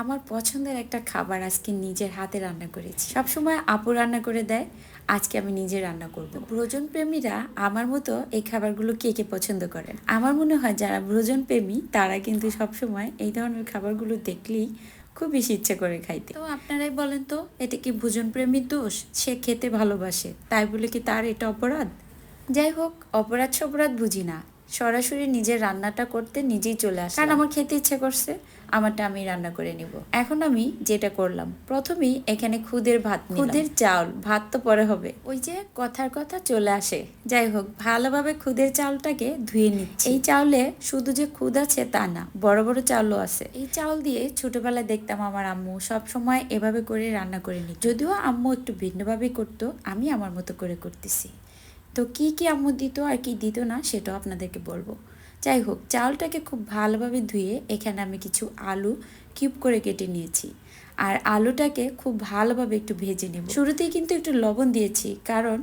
আমার পছন্দের একটা খাবার আজকে নিজের হাতে রান্না করেছি। সবসময় আপু রান্না করে দেয়, আজকে আমি নিজে রান্না করব। ভ্রজন প্রেমীরা আমার মতো এই খাবারগুলো কে কে পছন্দ করেন? আমার মনে হয় যারা ভ্রজন প্রেমী, তারা কিন্তু সবসময় এই ধরনের খাবারগুলো দেখলেই খুব বেশি ইচ্ছে করে খাইতে। তো আপনারাই বলেন তো এটা কি ভোজন প্রেমীর দোষ? সে খেতে ভালোবাসে, তাই বলে কি তার এটা অপরাধ? যাই হোক, অপরাধ সপরাধ বুঝি না। সরাসরি নিজের রান্নাটা করতে নিজেই চলে আসে কারণ আমার খেতে ইচ্ছে করছে আমারটা আমি রান্না করে নিব। এখন আমি যেটা করলাম প্রথমেই এখানে খুদের ভাত খুদের চাউল ভাত তো পরে হবে। ওই যে কথার কথা চলে আসে। যাই হোক ভালোভাবে খুদের চাউলটাকে ধুয়ে নিচ্ছি। এই চাউলে শুধু যে খুদ আছে তা না বড় বড় চাউলও আছে। এই চাউল দিয়ে ছোটবেলায় দেখতাম আমার আম্মু সব সময় এভাবে করে রান্না করে নি যদিও আম্মু একটু ভিন্নভাবে করতো আমি আমার মতো করে করতেছি। তো কি কি আম্মু দিত আর কি দিত না, সেটাও আপনাদেরকে বলব। যাই হোক, চাউলটাকে খুব ভালোভাবে ধুয়ে এখানে আমি কিছু আলু কিউব করে কেটে নিয়েছি। আর আলুটাকে খুব ভালোভাবে একটু ভেজে নেব। শুরুতেই কিন্তু একটু লবণ দিয়েছি, কারণ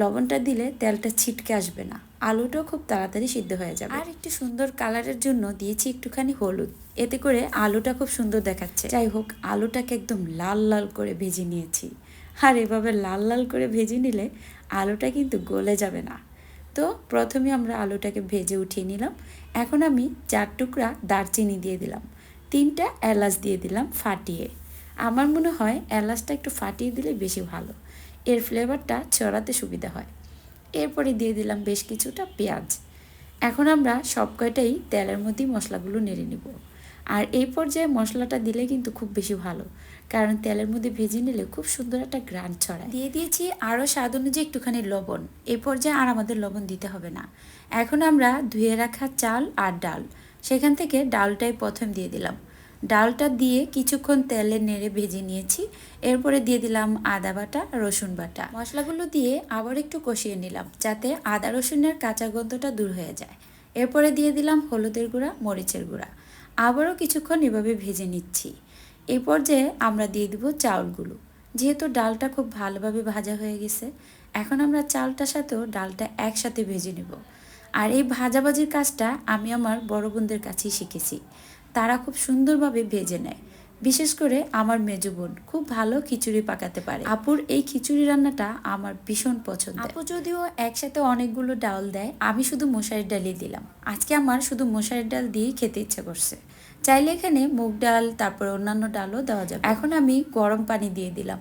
লবণটা দিলে তেলটা ছিটকে আসবে না। আলুটাও খুব তাড়াতাড়ি সিদ্ধ হয়ে যাবে। আর একটু সুন্দর কালারের জন্য দিয়েছি একটুখানি হলুদ। এতে করে আলুটা খুব সুন্দর দেখাচ্ছে। যাই হোক, আলুটাকে একদম লাল লাল করে ভেজে নিয়েছি। আর এভাবে লাল লাল করে ভেজে নিলে আলুটা কিন্তু গলে যাবে না। তো প্রথমে আমরা আলুটাকে ভেজে উঠিয়ে নিলাম। এখন আমি চার টুকরা দারচিনি দিয়ে দিলাম। তিনটা এলাচ দিয়ে দিলাম ফাটিয়ে। আমার মনে হয় এলাচটা একটু ফাটিয়ে দিলে বেশি ভালো। এর ফ্লেভারটা ছড়াতে সুবিধা হয়। এরপরে দিয়ে দিলাম বেশ কিছুটা পেঁয়াজ। এখন আমরা সব কয়টাই তেলের মধ্যেই মশলাগুলো নেড়ে নিব। আর এই পর্যায়ে মশলাটা দিলে কিন্তু খুব বেশি ভালো। কারণ তেলের মধ্যে ভেজে নিলে খুব সুন্দর একটা গ্রান ছড়ায়। দিয়ে দিয়েছি আরও স্বাদ অনুযায়ী একটুখানি লবণ। এই পর্যায়ে আর আমাদের লবণ দিতে হবে না। এখন আমরা ধুয়ে রাখা চাল আর ডাল। সেখান থেকে ডালটাই প্রথম দিয়ে দিলাম। ডালটা দিয়ে কিছুক্ষণ তেলে নেড়ে ভেজে নিয়েছি। এরপরে দিয়ে দিলাম আদা বাটা, রসুন বাটা। মশলাগুলো দিয়ে আবার একটু কষিয়ে নিলাম, যাতে আদা রসুনের কাঁচা গন্ধটা দূর হয়ে যায়। এরপরে দিয়ে দিলাম হলুদের গুঁড়া, মরিচের গুঁড়া। আবারও কিছুক্ষণ এভাবে ভেজে নিচ্ছি। এই পর্যায়ে আমরা দিয়ে দিব চাউলগুলো। যেহেতু ডালটা খুব ভালোভাবে ভাজা হয়ে গেছে, এখন আমরা চালটার সাথেও ডালটা একসাথে ভেজে নেব। আর এই ভাজাভাজির কাজটা আমি আমার বড় বোনদের কাছেই শিখেছি। তারা খুব সুন্দরভাবে ভেজে নেয়। বিশেষ করে আমার মেজো বোন, খুব ভালো খিচুড়ি পাকাতে পারে। আপুর এই খিচুড়ি রান্নাটা আমার ভীষণ পছন্দ আপু যদিও একসাথে অনেকগুলো ডাল দেয়, আমি শুধু মশারির ডালই দিলাম। আজকে আমার শুধু মশারির ডাল দিয়েই খেতে ইচ্ছা করছে। চাইলে এখানে মুগ ডাল, তারপর অন্যান্য ডালও দেওয়া যাবে। এখন আমি গরম পানি দিয়ে দিলাম।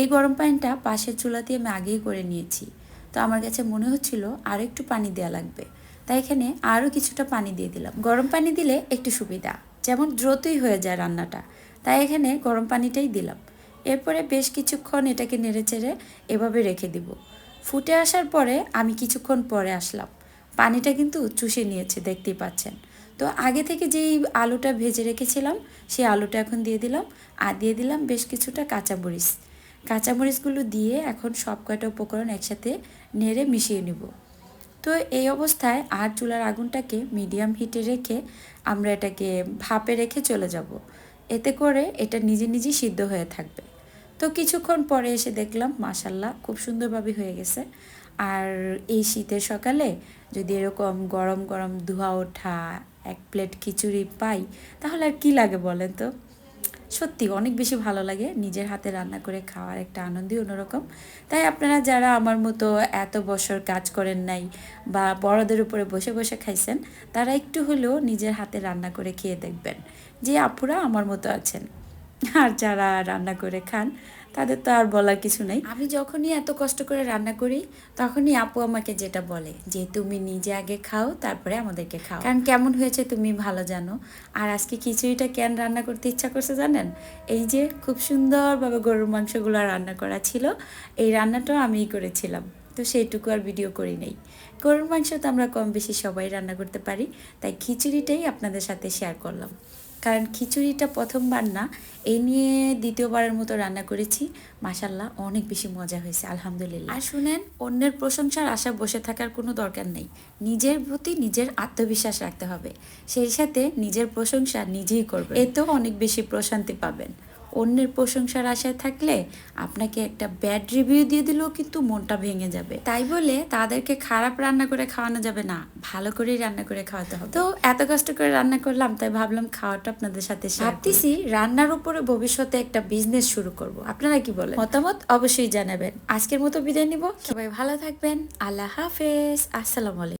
এই গরম পানিটা পাশের চুলাতে আমি আগেই করে নিয়েছি। তো আমার কাছে মনে হচ্ছিল আর একটু পানি দেওয়া লাগবে। তাই এখানে আরও কিছুটা পানি দিয়ে দিলাম। গরম পানি দিলে একটু সুবিধা। যেমন দ্রুতই হয়ে যায় রান্নাটা। তাই এখানে গরম পানিটাই দিলাম। এরপরে বেশ কিছুক্ষণ এটাকে নেড়ে চেড়ে এভাবে রেখে দিব। ফুটে আসার পরে আমি কিছুক্ষণ পরে আসলাম। পানিটা কিন্তু চুষে নিয়েছে, দেখতেই পাচ্ছেন। তো আগে থেকে যেই আলুটা ভেজে রেখেছিলাম, সেই আলুটা এখন দিয়ে দিলাম। আর দিয়ে দিলাম বেশ কিছুটা কাঁচামরিচ। কাঁচামরিচগুলো দিয়ে এখন সব কয়টা উপকরণ একসাথে নেড়ে মিশিয়ে নেব। তো এই অবস্থায় আর চুলার আগুনটাকে মিডিয়াম হিটে রেখে আমরা এটাকে ভাপে রেখে চলে যাব। এতে করে এটা নিজে নিজেই সিদ্ধ হয়ে থাকবে। তো কিছুক্ষণ পরে এসে দেখলাম মাসাল্লাহ খুব সুন্দরভাবে হয়ে গেছে। আর এই শীতের সকালে যদি এরকম গরম গরম ধোয়া ওঠা, এক প্লেট খিচুড়ি পাই, তাহলে আর কী লাগে বলেন তো? সত্যি অনেক বেশি ভালো লাগে নিজের হাতে রান্না করে খাওয়ার একটা আনন্দই অন্যরকম। তাই আপনারা যারা আমার মতো এত বছর কাজ করেন নাই বা বড়দের উপরে বসে বসে খাইছেন, তারা একটু হলেও নিজের হাতে রান্না করে খেয়ে দেখবেন যে আপুরা আমার মতো আছেন। আর যারা রান্না করে খান তাদের তো আর বলার কিছু নেই। আমি যখনই এত কষ্ট করে রান্না করি, তখনই আপু আমাকে যেটা বলে যে, তুমি নিজে আগে খাও, তারপরে আমাদেরকে খাও। কারণ কেমন হয়েছে তুমি ভালো জানো। আর আজকে খিচুড়িটা কেন রান্না করতে ইচ্ছা করছে জানেন? এই যে খুব সুন্দরভাবে গরুর মাংসগুলো রান্না করা ছিল, এই রান্নাটাও আমিই করেছিলাম। তো সেইটুকু আর ভিডিও করি নেই। গরুর মাংস তো আমরা কম বেশি সবাই রান্না করতে পারি, তাই খিচুড়িটাই আপনাদের সাথে শেয়ার করলাম। কারণ খিচুড়িটা প্রথমবার না এই নিয়ে দ্বিতীয়বারের মতো রান্না করেছি। মাসাল্লাহ অনেক বেশি মজা হয়েছে আলহামদুলিল্লাহ। আর শুনেন অন্যের প্রশংসার আশা বসে থাকার কোনো দরকার নেই। নিজের প্রতি নিজের আত্মবিশ্বাস রাখতে হবে। সেই সাথে নিজের প্রশংসা নিজেই করবে এতেও অনেক বেশি প্রশান্তি পাবেন। অন্যের প্রশংসার আশায় থাকলে আপনাকে একটা ব্যাড রিভিউ দিয়ে দিলেও কিন্তু মনটা ভেঙে যাবে। তাই বলে তাদেরকে খারাপ রান্না করে খাওয়ানো যাবে না ভালো করেই রান্না করে খাওয়াতে হবে। তো এত কষ্ট করে রান্না করলাম তাই ভাবলাম খাওয়াটা আপনাদের সাথে ভাবতেছি রান্নার উপরে ভবিষ্যতে একটা বিজনেস শুরু করব। আপনারা কি বলেন? মতামত অবশ্যই জানাবেন। আজকের মতো বিদায় নিব। সবাই ভালো থাকবেন। আল্লাহ হাফেজ। আসসালামু আলাইকুম।